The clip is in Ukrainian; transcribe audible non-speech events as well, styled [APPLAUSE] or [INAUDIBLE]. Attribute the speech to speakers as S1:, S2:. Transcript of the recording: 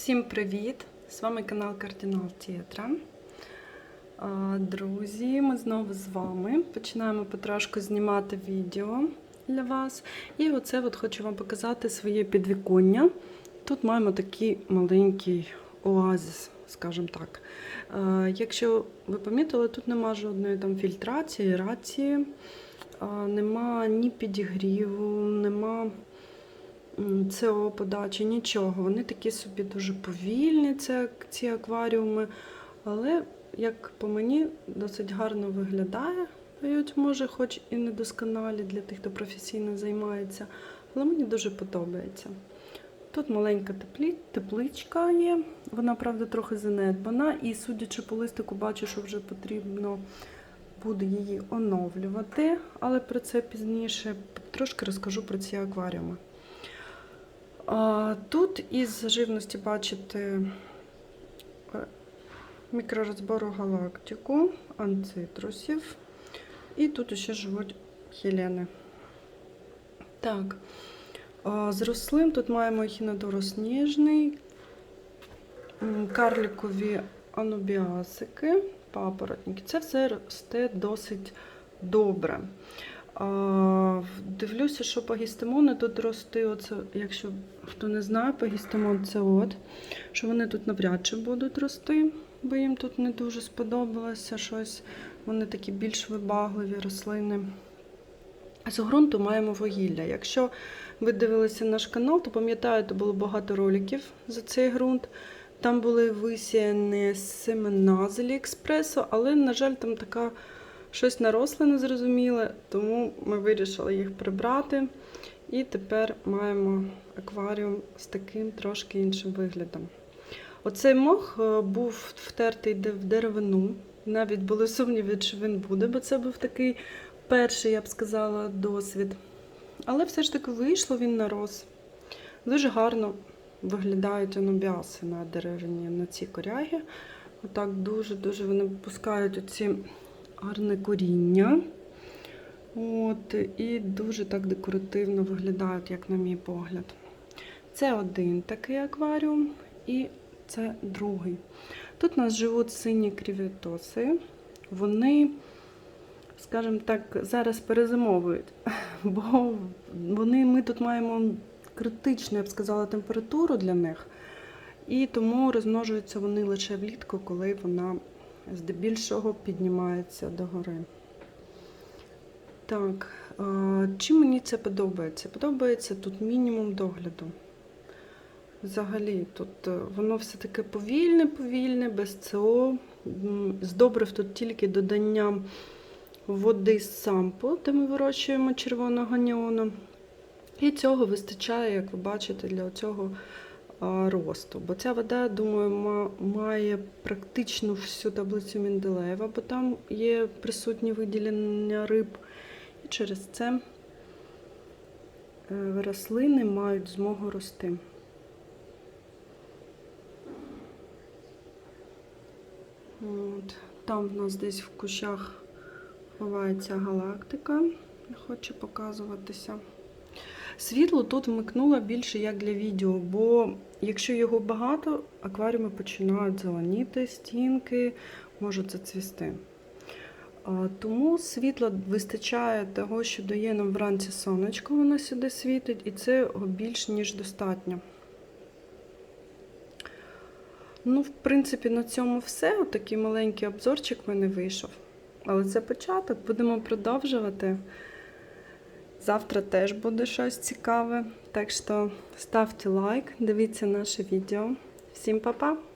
S1: Всім привіт! З вами канал Кардинал Тієтра. Друзі, ми знову з вами. Починаємо потрошку знімати відео для вас. І оце от хочу вам показати своє підвіконня. Тут маємо такий маленький оазис, скажімо так. Якщо ви помітили, тут нема жодної там фільтрації, рації, нема ні підігріву, нема СО подачі, нічого. Вони такі собі дуже повільні, ці акваріуми. Але, як по мені, досить гарно виглядає. Навіть, може, хоч і недосконалі для тих, хто професійно займається, але мені дуже подобається. Тут маленька теплі, тепличка є, вона, правда, трохи занедбана, і судячи по листику, бачу, що вже потрібно буде її оновлювати, але про це пізніше трошки розкажу про ці акваріуми. Тут із живності бачите е, мікророзбору галактику, анцитрусів. І тут ще живуть хелени. Так, з рослин тут маємо ехінодору сніжний, м, карликові анубіасики, папоротники. Це все росте досить добре. Дивлюся, що пагістемони тут рости. Оце, якщо хто не знає, пагістемон це от, що вони тут навряд чи будуть рости, бо їм тут не дуже сподобалося щось. Вони такі більш вибагливі рослини. З ґрунту маємо вугілля. Якщо ви дивилися наш канал, то пам'ятаєте, було багато роликів за цей ґрунт. Там були висіяні семена з Аліекспресу, але, на жаль, там така щось наросле незрозуміле, тому ми вирішили їх прибрати. І тепер маємо акваріум з таким трошки іншим виглядом. Оцей мох е, був втертий в деревину. Навіть були сумніви, чи він буде, бо це був такий перший, я б сказала, досвід. Але все ж таки вийшло, він нарос. Дуже гарно виглядають анубіаси на деревині, на ці коряги. Отак дуже-дуже вони пускають оці гарне коріння. От, і дуже так декоративно виглядають, як на мій погляд. Це один такий акваріум, і це другий. Тут у нас живуть сині крівітоси. Вони, скажімо так, зараз перезимовують, [LAUGHS] бо вони, ми тут маємо критичну, я б сказала, температуру для них. І тому розмножуються вони лише влітку, коли вона здебільшого піднімається догори. Так, чим мені це подобається? Подобається тут мінімум догляду. Взагалі, тут е, воно все таке повільне, повільне, без ЦО. М, З добрив тут тільки додання води з сампу, де ми вирощуємо червоного неону. І цього вистачає, як ви бачите, для цього росту. Бо ця вода, думаю, має практично всю таблицю Менделеєва, бо там є присутні виділення риб. І через це е, рослини мають змогу рости. От. Там в нас десь в кущах ховається галактика, не хоче показуватися. Світло тут вмикнула більше як для відео, бо якщо його багато, акваріуми починають зеленіти, стінки можуть зацвісти. Тому світла вистачає того, що дає нам вранці сонечко, воно сюди світить, і це більш ніж достатньо. Ну, в принципі, на цьому все. Отакий маленький обзорчик в мене вийшов. Але це початок, будемо продовжувати. Завтра теж буде щось цікаве. Так що ставте лайк, дивіться наше відео. Всім па-па!